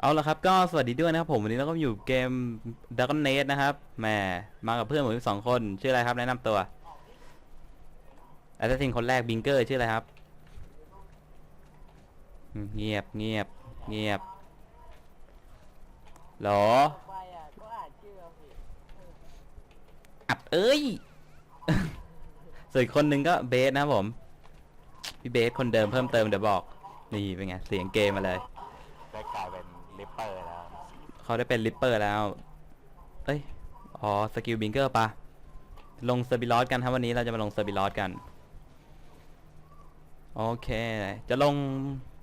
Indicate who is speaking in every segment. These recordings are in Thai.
Speaker 1: เอาละครับก็สวัสดีด้วยนะครับผมวันนี้เราก็อยู่เกม Dragon n e t นะครับแหมมากับเพื่อนผมอีกสองคน ชื่ออะไรครับแนะนำตัวแอสซินคนแรกบิงเกอร์ชื่ออะไรครับ เงียบเงียบเงียบหรอ
Speaker 2: อะเอ้
Speaker 1: ยส่วนคนหนึ่งก็เบสนะครับผม พี่เบสคนเดิมเพิ่มเติมเดี๋ยวบอก นี่เป็นไง เสียงเกมมาเลย
Speaker 3: ได้กลายเป็น ลิปเปอร์แล้ว
Speaker 1: เขาได้เป็นลิปเปอร์แล้ว เอ้ย อ๋อ สกิลบิงเกอร์ปะ ลงเซอร์บิลอสกันครับวันนี้เราจะมาลงเซอร์บิลอสกัน โอเค จะลง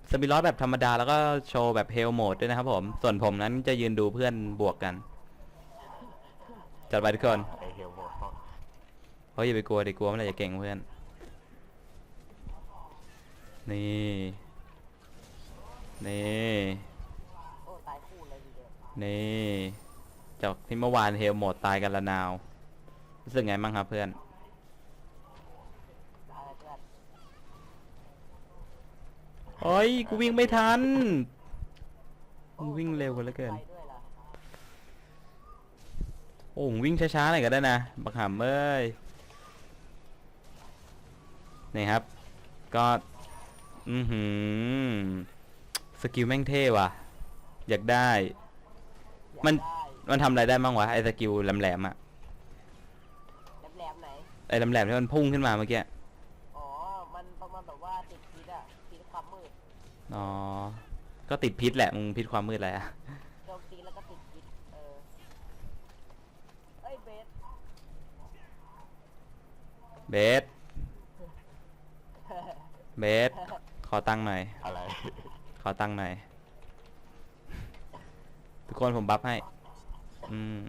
Speaker 1: เซอร์บิลอสแบบธรรมดาแล้วก็โชว์แบบเฮลโหมดด้วยนะครับผม ส่วนผมนั้นจะยืนดูเพื่อนบวกกัน จัดไปทุกคน
Speaker 3: ไอเฮลโหมด
Speaker 1: เฮ้ยอย่าไปกลัวดิกลัวมื่อไรจะเก่งเพื่อน นี่ นี่
Speaker 2: โอ้ตายคู่เลยทีเดียว
Speaker 1: นี่ จากที่เมื่อวานเฮลหมดตายกันละนาว รู้สึกไงบ้างครับเพื่อน
Speaker 2: เพื่อน
Speaker 1: โอ้ย กูวิ่งไม่ทันมึงวิ่งเร็วกันเหลือเกิน โอ้ผมวิ่งช้าๆหน่อยก็ได้นะ บักหำเอ้ย นี่ครับ ก็ อือหือ สกิลแม่งเท่ว่ะ อยากได้ มัน
Speaker 2: ได้
Speaker 1: มันทำอะไรได้บ้างวะไอ้สกิลแหลมๆอะ
Speaker 2: แหลมๆไหน
Speaker 1: ไอ้แหลมๆที่มันพุ่งขึ้นมาเมื่อกี้
Speaker 2: อ๋อ มันประมาณแบบว่าติดพิษอะพิษความมืด
Speaker 1: อ๋อ ก็ติดพิษแหละมึงพิษความมืดอะไรอะ
Speaker 2: โจมตีแล้วก็ติดพิษ เออ เอ้ยเบส
Speaker 1: เบส เบส ขอตั้งค์หน่อย
Speaker 3: อะไร
Speaker 1: ขอตั้งค์หน่อย ทุกคนผมบัฟให้ อืม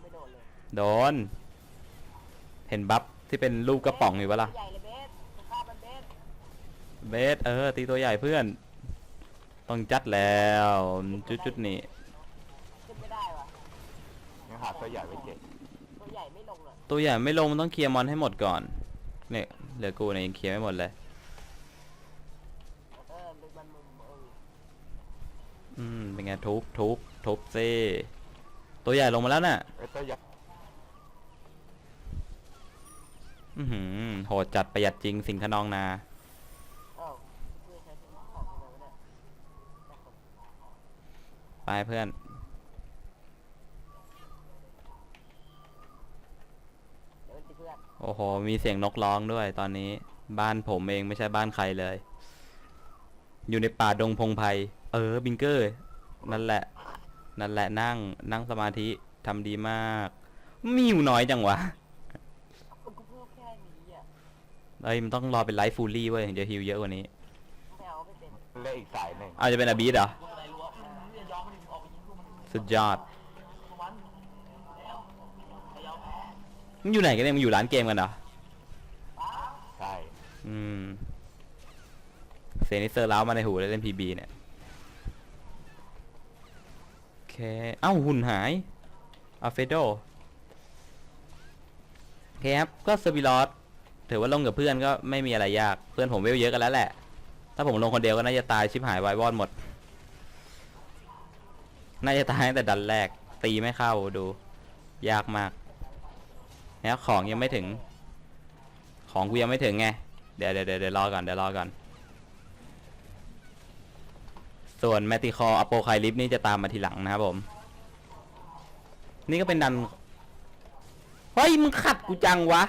Speaker 2: ไม่โดนเลย
Speaker 1: โดน เห็นบัฟที่เป็นรูปกระป๋องอยู่ปะล่ะ
Speaker 2: ใหญ่เลยเบสฆ่ามันเบส
Speaker 1: เบสเออ ตีตัวใหญ่เพื่อน ต้องจัดแล้วจุดจุดๆนี้
Speaker 2: ขึ้นไม่ได้ว่ะ
Speaker 3: ยังหาตัวใหญ่ไม่เก่ง
Speaker 2: ตัวใหญ่ไม่ลงอะ
Speaker 1: ตัวใหญ่ไม่ลงมันต้องเคลียร์มอนให้หมดก่อนเนี่ยเหลือกูเนี่ยยังเคลียร์ไม่หมดเลย
Speaker 2: อืมเป็
Speaker 1: นไงทุบทุบทุบซิตัวใหญ่ลงมาแล้วน่ะ
Speaker 3: ไอยตัวใหญ่
Speaker 1: อือหือโหดจัดประหยัดจริงสิงขนองนา
Speaker 2: ไป
Speaker 1: เพื่อน
Speaker 2: เดี๋ยวสิเพื่อน
Speaker 1: โอ้โห มีเสียงนกร้องด้วยตอนนี้ บ้านผมเองไม่ใช่บ้านใครเลย อยู่ในป่าดงพงไพร เออบิงเกอร์ นั่นแหละ นั่นแหละนั่ง นั่งสมาธิทำดีมากมีอยู่น้อยจังวะ
Speaker 2: กูพูดแค่นี้อะ
Speaker 1: เอ้ยมันต้องรอเป็นไลฟ์ฟูลลี่เว้ยถึงจะฮิวเยอะกว่านี้
Speaker 2: ไม่เอาไม่เป็น
Speaker 3: เล่นอีกสายหนึ่ง
Speaker 1: เอาจะเป็นอาบีดเหรอสุดยอดมึงอยู่ไหนกันเนี่ยมึงอยู่ร้านเกมกันเหรอ
Speaker 3: ใช่
Speaker 1: อืม เสียงนี่เซอร์เล้ามาในหูเลยเล่นพีบีเนี่ย เคเอ้าหุ่นหายอัลเฟโดโอเคครับ ก็เซอร์บิลอสถือว่าลงกับเพื่อนก็ไม่มีอะไรยาก เพื่อนผมเวลเยอะกันแล้วแหละ ถ้าผมลงคนเดียวก็น่าจะตายชิบหายวายวอดหมด น่าจะตายตั้งแต่ดันแรก ตีไม่เข้าดู ยากมาก แล้วของยังไม่ถึง ของกูยังไม่ถึงไง เดี๋ยวเดี๋ยวเดี๋ยวเดี๋ยวรอก่อนเดี๋ยวรอก่อน ส่วนแมติคออโปไคลิปนี่จะตามมาทีหลังนะครับผม นี่ก็เป็นดัน เฮ้ย มึงขัดกูจังวะ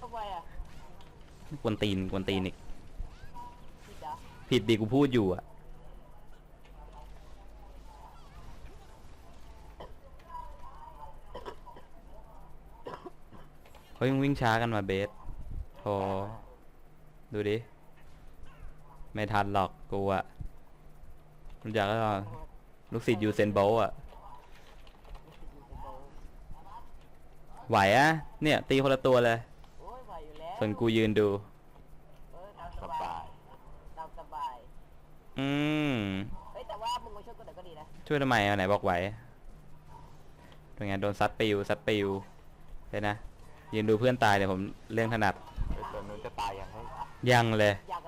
Speaker 2: ทำไมอะ
Speaker 1: กวนตีนกวนตีนอีก
Speaker 2: ผิดเหรอ
Speaker 1: ผิดดีกูพูดอยู่อะเฮ้ยมึงวิ่งช้ากันมาเบสโธ่ดูดิ ไม่ทันหรอกกูอะ รู้จักก็ลูกศิษย์ยูเซนโบลต์อะไหวอะเนี่ย ตีคนละตัวเลย
Speaker 2: โอ้ยไหวอยู่แล้ว
Speaker 1: ส่วนกูยืนดู
Speaker 2: เออตามส
Speaker 3: ส
Speaker 2: บา
Speaker 3: บายย
Speaker 2: ตามสบาย
Speaker 1: อืม
Speaker 2: เฮ้ยแต่ว่ามึงมาช่วยกูหน่อยก็ดีนะ
Speaker 1: ช่วยทำไมอะไหนบอกไหวเป็นไงโดนซัดปิวซัดปิวเลยนะยืนดูเพื่อนตายเนี่ยผมเรื่องถนัด
Speaker 3: ไอตัวนู้นจะตายยังให้
Speaker 1: ยังเลย
Speaker 2: อยาก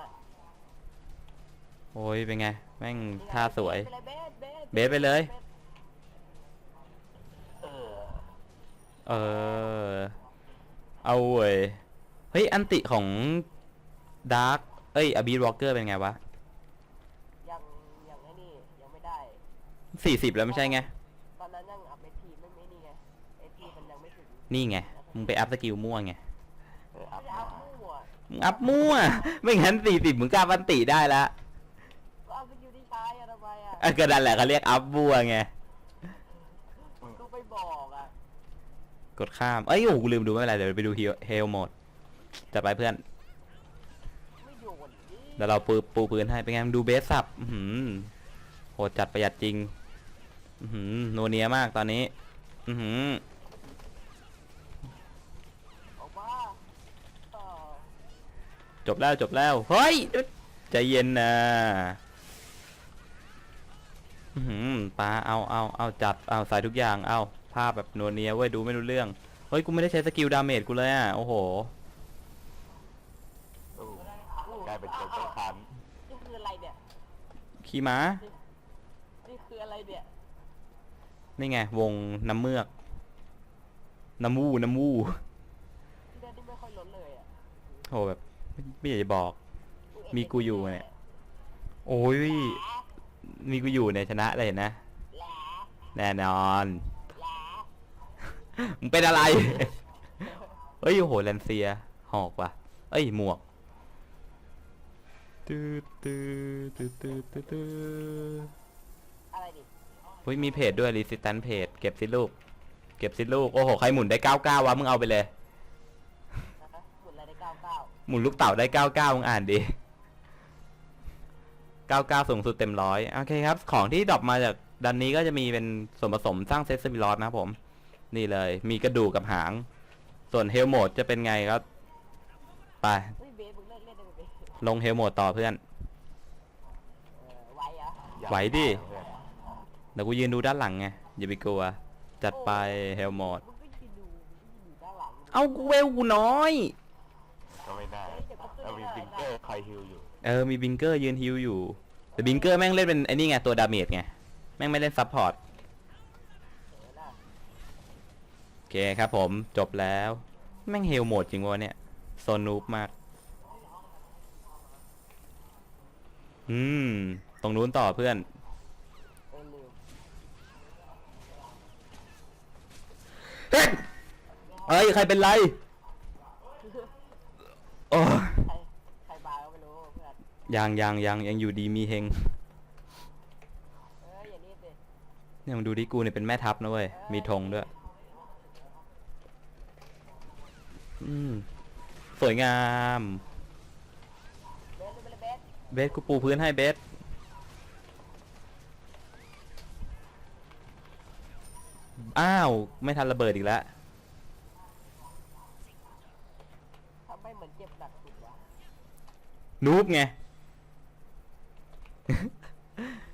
Speaker 2: อะ
Speaker 1: โอ้ยเป็นไง แม่งท่าสวย
Speaker 2: ไปเลยเบสเบส
Speaker 1: เบสไปเลย
Speaker 3: เออ
Speaker 1: เออ เอาเว้ย เฮ้ย อันติของดาร์กเอ้ยอบีวอลเกอร์เป็นไงวะ
Speaker 2: ยังยังไอ้นี่ยังไม่ได้
Speaker 1: สี่สิบแล้วไม่ใช่ไง
Speaker 2: ตอนนั้นยังอัพเอทีไม่ไม่นี่ไงเอทีมันยังไม่ถึง
Speaker 1: นี่ไง มึงไปอัพสกิลมั่วไง
Speaker 3: เอออั
Speaker 2: ไม่
Speaker 3: พ
Speaker 2: ได้อัพมั่ว
Speaker 1: มึงอัพมั่ว ไม่งั้นสี่สิบมึงกล้าอันติได้ละ
Speaker 2: ก็อัพสกิล ที่ใช้อะทำไมอะ
Speaker 1: อะก็นั่นแหละเขาเรียกอัพมั่วไง
Speaker 2: ก็ไปบอกอะ
Speaker 1: กดข้าม เอ้ยโอ้โหกูลืมดูไม่เป็นไร เดี๋ยวไปดูเฮลโหมดจะไปเพื่อน
Speaker 2: ไม่โยนดิ
Speaker 1: เดี๋ยวเราปูปูปืนให้ เป็นไงมึงดูเบสสับอื้อหือโหดจัดประหยัดจริง อือหือโนเนียมากตอนนี้ อือหือ
Speaker 2: ออกมาเออ
Speaker 1: จบแล้วจบแล้ว เฮ้ย ใจเย็นนะ อื้อหือปลาเอาเอาเอาจัดเอาใส่ทุกอย่างเอาภาพแบบนัวเนียเว้ยดูไม่รู้เรื่องเฮ้ยกูไม่ได้ใช้สกิลดาเมจกูเลยอะโอ้โห
Speaker 3: ตู้กลายเป็นโจ๊กเกอร์คัน
Speaker 2: นี่คืออะไรเนี่ย
Speaker 1: ขี่ม้า
Speaker 2: นี่คืออะไรเนี่ย
Speaker 1: นี่ไงวงน้ำเมือก น้ำวูน้ำวู
Speaker 2: ที่นั่นที่ไม่ค่อยล้นเลยอะ
Speaker 1: โหแบบไม่ไม่อยากจะบอก มีกูอยู่เนี่ย โอ้ย
Speaker 2: แหล
Speaker 1: มีกูอยู่เนี่ยชนะเลยเห็นนะ
Speaker 2: แหล
Speaker 1: แน่นอน
Speaker 2: แหล
Speaker 1: มึงเป็นอะไร เฮ้ยโอ้โหแลนเซีย หอกว่ะ เอ้ย หมวกตืดตืดตืดตืดตืดตืด
Speaker 2: อะไรดิ
Speaker 1: เฮ้ยมีเพจด้วย resistance เพจเก็บสิลูก เก็บสิลูก โอ้โห ใครหมุนได้99วะ มึงเอาไปเลย
Speaker 2: นะฮะหมุนอะไรได้เก้าเก้า
Speaker 1: หมุนลูกเต่าได้99มึงอ่านดิ 99 สูงสุดเต็มร้อยโอเคครับ ของที่ดรอปมาจากดันนี้ก็จะมีเป็นส่วนผสมสร้างเซตสมิลอสนะครับผม นี่เลย มีกระดูกกับหาง ส่วนเฮลโหมดจะเป็นไงก็ไป
Speaker 2: เฮ้ยเบสมึงเล่นเล่นได้ไหมเบส
Speaker 1: ลงเฮลโหมดต่อเพื่อน
Speaker 2: เออไหวเหรอะ
Speaker 3: อยาก
Speaker 1: ไหวดิ
Speaker 3: เพื่อน
Speaker 1: เดี๋ยวกูยืนดูด้านหลังไง อย่าไปกลัว จัดไปเฮลโหมด
Speaker 2: มึงก็ยืนดูมึงก็ยืนอยู่ด้านหลัง
Speaker 1: เอากูเวลกูน้อย
Speaker 3: ก็ไม่ได้เรามีฟิงเกอร์คอยฮิลอยู่
Speaker 1: เออมีบิงเกอร์ยืนฮิลอยู่ แต่บิงเกอร์แม่งเล่นเป็นไอ้นี่ไงตัวดาเมจไง แม่งไม่เล่นซับพอร์ตโอเคครับผมจบแล้ว แม่งเฮลโหมดจริงวะเนี่ยโซนูปมาก อืม ตรงนู้นต่อเพื่อน
Speaker 2: เออลืม
Speaker 1: เอ้ยใครเป็นไร โอ้
Speaker 2: ใครใครบาร์ก็ไม่รู้เพื่อน
Speaker 1: ยังยังยังยังอยู่ดีมีเฮง
Speaker 2: เอออย่ารีบดิ
Speaker 1: เนี่ยมึงดูดิกูเนี่ยเป็นแม่ทัพนะเว้ยมีธงด้วย อืมสวยงาม
Speaker 2: เบสไปเลยเบส
Speaker 1: เบสกูปูพื้นให้เบสอ้าว ไม่ทันระเบิดอีกแล้ว
Speaker 2: ทำให้เหมือนเจ็บหนักสุดวะ
Speaker 1: นูบไง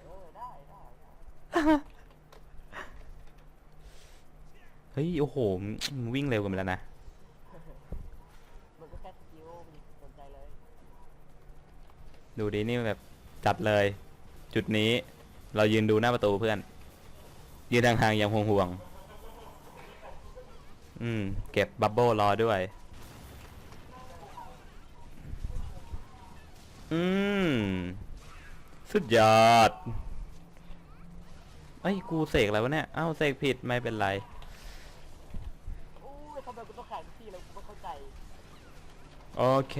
Speaker 2: เออได้ได้ได้
Speaker 1: เฮ้ย โอ้โหมึงวิ่งเร็วกันไปแล้วนะ
Speaker 2: มันก็แค่สกิลมันสนใจเลย
Speaker 1: ดูดินี่แบบจัดเลย จุดนี้เรายืนดูหน้าประตูเพื่อน ยืนห่างๆอย่างห่วงๆอืม เก็บบับเบิ้ลรอด้วย อืม สุดยอด เอ้ย กูเสกอะไรวะเนี่ยเอ้าเสกผิดไม่เป็นไร
Speaker 2: อู้ยทำไมกูต้องแข่งที่แล้ว กูไม่เข้าใจ
Speaker 1: โอเค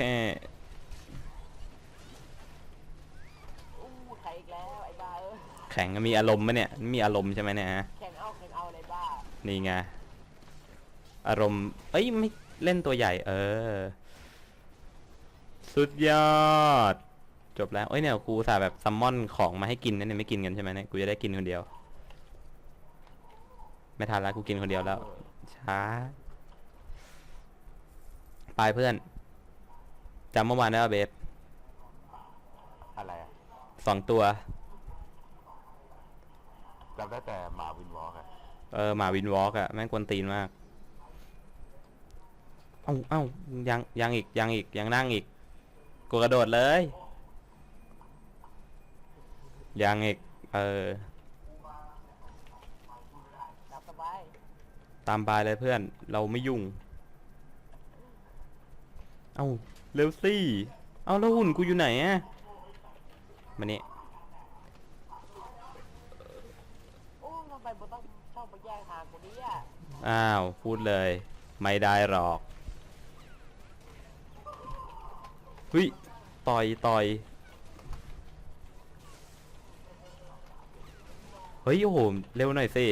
Speaker 2: อู้ใครอีกแล้วไอ้บ้าเออ
Speaker 1: แข่งมีอารมณ์ไหมเนี่ย มีอารมณ์ใช่ไหมเนี่ยฮะ
Speaker 2: แข่งเอาแข่งเอาอะไรบ้า
Speaker 1: นี่ไง อารมณ์ เอ้ยไม่เล่นตัวใหญ่ เออ สุดยอด จบแล้วเอ้ยเนี่ยกูสาแบบซัมมอนของมาให้กินนะเนี่ยไม่กินกันใช่ไหมเนี่ยกูจะได้กินคนเดียว ไม่ทันแล้วกูกินคนเดียวแล้ว ช้า ไปเพื่อนจำเมื่อวานได้ป่ะเบส
Speaker 3: อะไรอะ
Speaker 1: สองตัว
Speaker 3: จำได้แต่หมาวินวอล์กอะ
Speaker 1: เออหมาวินวอล์กอะแม่งกวนตีนมาก เอ้าเอ้ายังยังอีกยังอีกยังนั่งอีกกูกระโดดเลย ยังอีกเออ
Speaker 2: รับสบาย
Speaker 1: ตามบายเลยเพื่อน เราไม่ยุ่ง เอาเร็วสิเอาแล้วหุ่นกูอยู่ไหนอะมานี่
Speaker 2: โอ้ทำไมมึงต้องชอบมาแย่งทางกูเนี่ย
Speaker 1: อ้าว พูดเลย ไม่ได้หรอกเฮ้ยต่อยต่อยเฮ้ยโอ้โหเร็วหน่อยสิ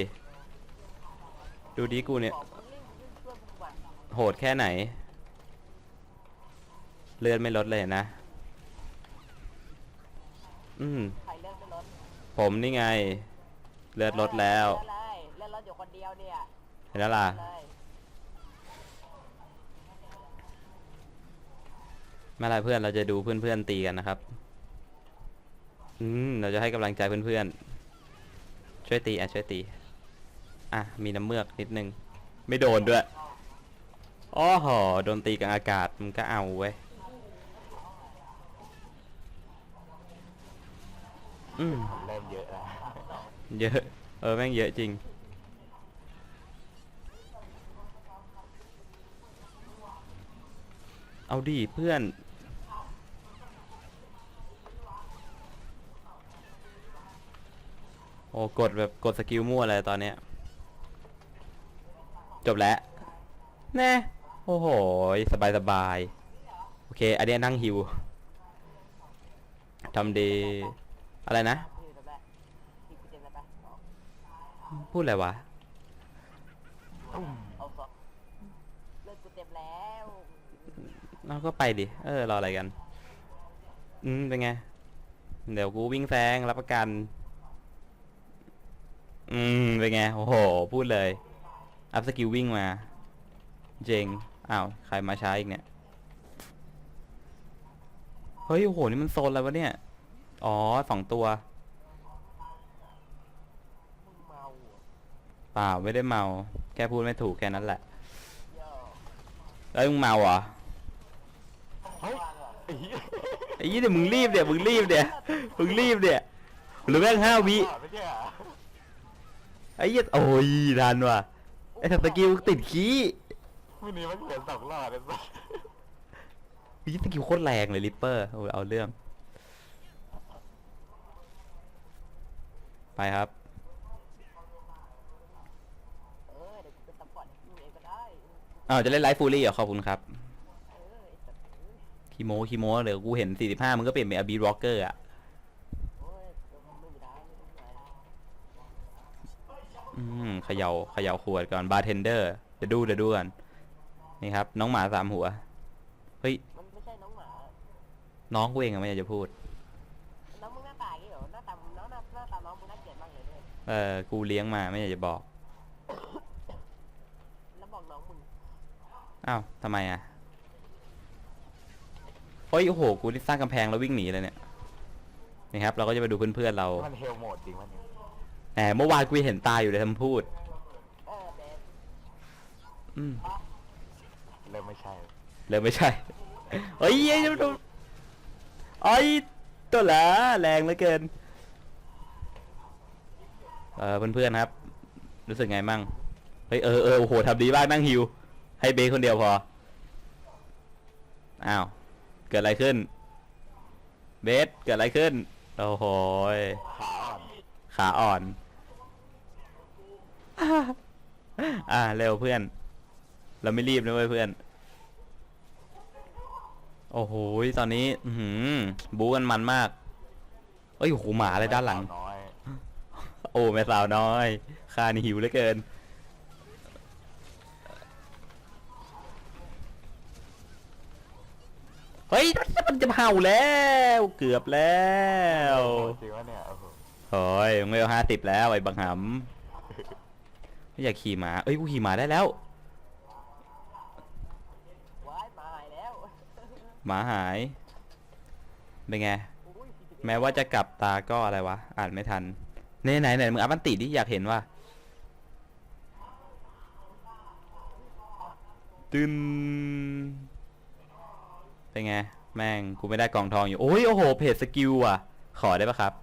Speaker 1: ดูดีกูเนี่ย
Speaker 2: บอกมึงรีบรีบช่วยมึงก่น
Speaker 1: โหดแค่ไหน เลือดไม่ลดเลยนะ อืม
Speaker 2: ใครเลิกไม่ลด
Speaker 1: ผมนี่ไง เลือดลดแล้ว
Speaker 2: เลิกเลยเลิกลดอยู่คนเดียวเนี่ย
Speaker 1: เห็นแล้วล่ะ
Speaker 2: เลย
Speaker 1: ไม่ไรเพื่อนเราจะดูเพื่อนๆตีกันนะครับ อืมเราจะให้กำลังใจเพื่อนๆ ช่วยตีอะช่วยตี อะมีน้ำเมือกนิดนึง ไม่โดนด้วยอ้อหอโดนตีกลางอากาศมันก็เอาเว้ย อืม
Speaker 3: เริ่มเยอะแล้ว
Speaker 1: เยอะ เออแม่งเยอะจริง เอาดิเพื่อน โอ้กดแบบกดสกิลมั่วเลยตอนเนี้ย จบแล้วแน่โอ้โห สบายสบาย โอเค อันนี้นั่งฮิวทำดี อะไรนะ
Speaker 2: พู
Speaker 1: ดอะไรวะ
Speaker 2: เอาสองเลิกกูเต็มแล้ว
Speaker 1: เราก็ไปดิ เออ รออะไรกัน อืม เป็นไง เดี๋ยวกูวิ่งแซงรับประกัน อืม เป็นไง โอ้โห พูดเลย อัพสกิลวิ่งมา เจง อ้าว ใครมาช้าอีกเนี่ย เฮ้ย โอ้โห นี่มันโซนอะไรวะเนี่ย อ๋อสองตัว
Speaker 2: มึงเมาเหรอ
Speaker 1: เปล่าไม่ได้เมา แค่พูดไม่ถูกแค่นั้นแหละ
Speaker 2: โย่
Speaker 1: แล้วมึงเมาเหรอ
Speaker 3: เฮ้ยไอ้เหี้ย
Speaker 1: ไอ้ยี่เดี๋ยวมึงรีบเดี๋ยวมึงรีบเดี๋ยวมึงรีบเดี๋ยวหรือแม่งห้าวิ
Speaker 3: ไม่ใช่เหรอ
Speaker 1: ไอ้ยี่โอ้ยทันว่ะไอ้ทับสกิลติดขี้
Speaker 3: วันนี้มันเหลือสองรอดเลยสัส
Speaker 1: ยี่สกิลโคตรแรงเลยลิปเปอร์โอ้ยเอาเรื่อง ไปครับ
Speaker 2: เออเดี๋ยวกูเป็นตำรวจให้มึงเองก็ได้
Speaker 1: อ้าวจะเล่นไลฟ์ฟูลี่เหรอขอบคุณครับ
Speaker 2: เออไอ้สัตว์เอ้ย
Speaker 1: คีโมคีโมเดี๋ยวกูเห็น 45 มึงก็เปลี่ยนเป็นอบีร็อกเกอร์อะ
Speaker 2: โอ้ยเดี๋ยวมึงไม่มีได้ไม่มีได้
Speaker 1: อืมเขย่าเขย่าขวดก่อนบาร์เทนเดอร์เดี๋ยวดูเดี๋ยวดูกันนี่ครับ น้องหมาสามหัว เฮ้ย
Speaker 2: มันไม่ใช่น้องหมา
Speaker 1: น้องกูเองอะไม่อยากจะพูด
Speaker 2: น้องมึงห น้าตาอย่างงี้เหรอหน้าตามึงน้องหน้าหน้าตาน้องมึงน่าเกลียดมากเลยเนี่ย
Speaker 1: เออกูเลี้ยงมาไม่อยากจะบอก
Speaker 2: แล้วบอกน้องมึง
Speaker 1: อ้าวทำไมอะเฮ้ยโอ้โหกูนี่สร้างกำแพงแล้ววิ่งหนีเลยเนี่ยนี่ครับ เราก็จะไปดูเพื่อนๆเรา
Speaker 3: มันเฮลโหมดจริงมันเนี่ย
Speaker 1: แหมเมื่อวานกูเห็นตาอยู่เลยทำพูด
Speaker 2: เออเบส
Speaker 1: อืม
Speaker 3: เริ่มไม่ใช่
Speaker 1: เลยไม่ใช่ เฮ้ยไอ้ดูดูไอ้ ตัวละแรงเหลือเกิน เออเพื่อนๆครับ รู้สึกไงมั่ง เฮ้ยเออเออโอ้โหทำดีมากนั่งฮิว ให้เบสคนเดียวพอ อ้าว เกิดอะไรขึ้น เบสเกิดอะไรขึ้น โอ้โห
Speaker 3: ขาอ่อน
Speaker 1: ขาอ่อนอ่าเร็วเพื่อน เราไม่รีบนะเว้ยเพื่อน โอ้โหยตอนนี้อื้อหือบู๊กันมันมาก เอ้ยโอ้โหหมาอะไรด้านหลัง
Speaker 3: น้อย
Speaker 1: โอ้แม่สาวน้อยข้านี่หิวเหลือเกิน เฮ้ยมันจะเผาแล้ว เกือบแล้ว
Speaker 3: จริงวะเนี่ยโอ้โห
Speaker 1: โอ้ยมึงเวลห้าสิบแล้วไอ้บังหำไม่อยากขี่หมา เอ้ยกูขี่หมาได้แล้ว
Speaker 2: ว้ายมาหายแล้ว
Speaker 1: หมาหาย เป็นไง แม้ว่าจะกลับตาก็อะไรวะ อ่านไม่ทันเน่ไหนไหนมึงอัพอันติดิอยากเห็นว่าตึนเป็นไง แม่งกูไม่ได้กองทองอยู่ โอ้ยโอ้โห เพจสกิลอะ ขอได้ปะครับ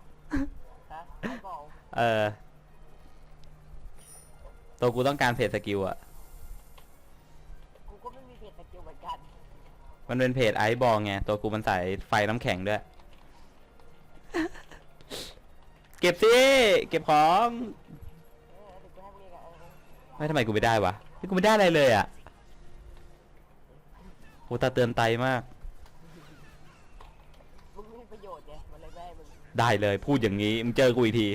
Speaker 1: เออ ตัวกูต้องการเพจสกิลอะ
Speaker 2: กูก็ไม่มีเพจสกิลเหมือนกัน
Speaker 1: มันเป็นเพจไอซ์บอลไง ตัวกูมันใส่ไฟน้ำแข็งด้วย เก็บสิ เก็บของ
Speaker 2: เออเดี๋ยวกูให้มึงเองอะเออ
Speaker 1: ไม่ทำไมกูไม่ได้วะนี่กูไม่ได้อะไรเลยอะโหตาเตือนไตมาก
Speaker 2: มึงไม่มีประโยชน์ไงมันเลยไม่ให้มึง
Speaker 1: ได้เลยพูดอย่างนี้ มึงเจอกูอีกที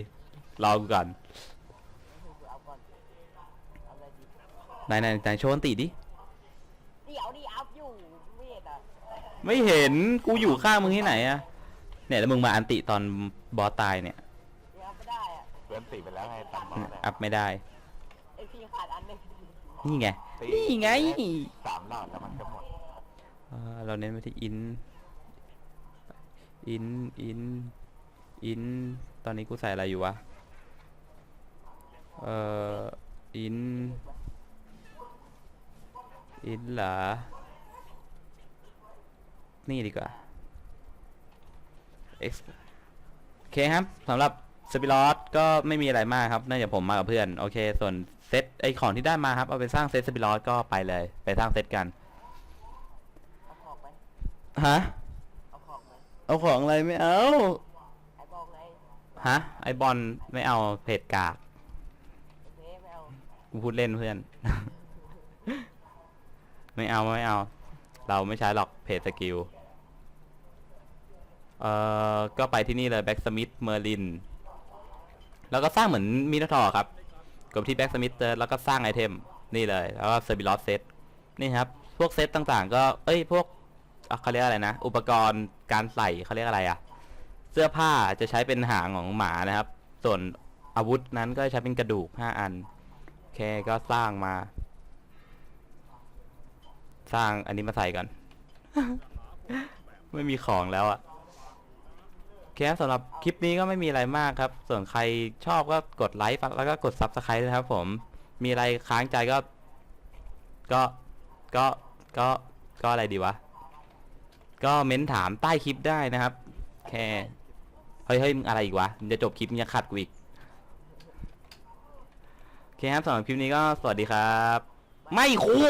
Speaker 1: รอกูก่อน
Speaker 2: กูเอาก่อนเอาอะไรดี
Speaker 1: ไหนไหนไหนโชว์อันติดิ
Speaker 2: เดี๋ยวดิอัพอยู่ไม่เห็นอะ
Speaker 1: ไม่เห็นกูอยู่ข้างมึงที่ไหนอะเนี่ยแล้วมึงมาอันติตอนบอสตายเนี่ย
Speaker 2: เดี๋ยวอัพไม่ได้อะ
Speaker 3: เพื่อนตีไปแล้วให้ตังค์มาเนี่ย
Speaker 1: อัพไม่ได้
Speaker 2: ไอพี่ขาดอันหนึง
Speaker 1: นี่ไง
Speaker 3: ตี
Speaker 1: นี่ไง
Speaker 3: สามรอบแล้วมันก็หมด
Speaker 1: เอ่อเราเน้นไปที่อินอินอินอินตอนนี้กูใส่อะไรอยู่วะเอ่ออินอินเหรอ นี่ดีกว่า X โอเคครับสำหรับสปิลอสก็ไม่มีอะไรมากครับเนื่องจากผมมากับเพื่อนโอเค ส่วนเซตไอของที่ได้มาครับเอาไปสร้างเซตสปิลอสก็ไปเลย ไปสร้างเซตกัน
Speaker 2: เอาของไหม
Speaker 1: ฮะ
Speaker 2: เอาของไหม
Speaker 1: เอาของอะไรไม่เอา
Speaker 2: ไอ้บอกไง
Speaker 1: ฮะไอบอลไม่เอาเพจกาก
Speaker 2: โอเคไม่เอา
Speaker 1: กูพูดเล่นเพื่อน ไม่เอาไม่เอา เราไม่ใช้หรอกเพจสกิล เอ่อก็ไปที่นี่เลยแบ็กสมิธเมอร์ลินแล้วก็สร้างเหมือนมินทอร์ครับกดที่แบ็กสมิธแล้วก็สร้างไอเทมนี่เลย แล้วก็เซอร์บิลอสเซตนี่ครับ พวกเซตต่างๆ ก็เอ้ยพวกเขาเรียกอะไรนะ อุปกรณ์การใส่เขาเรียกอะไรอะเสื้อผ้าจะใช้เป็นหางของหมานะครับ ส่วนอาวุธนั้นก็ใช้เป็นกระดูกห้าอันโอเคก็สร้างมา สร้างอันนี้มาใส่ก่อน ไม่มีของแล้วอะ เคครับสำหรับคลิปนี้ก็ไม่มีอะไรมากครับ ส่วนใครชอบก็กดไลค์แล้วก็กด Subscribe ด้วยครับ ผม มีอะไรค้างใจก็ ก็ก็ก็ก็อะไรดีวะ ก็เม้นถามใต้คลิปได้นะครับ แค่เฮ้ยเฮ้ยมึงอะไรอีกวะมึงจะจบคลิปมึงจะขัดกูอีกโอเคครับสำหรับคลิปนี้ก็สวัสดีครับ ไม่คู่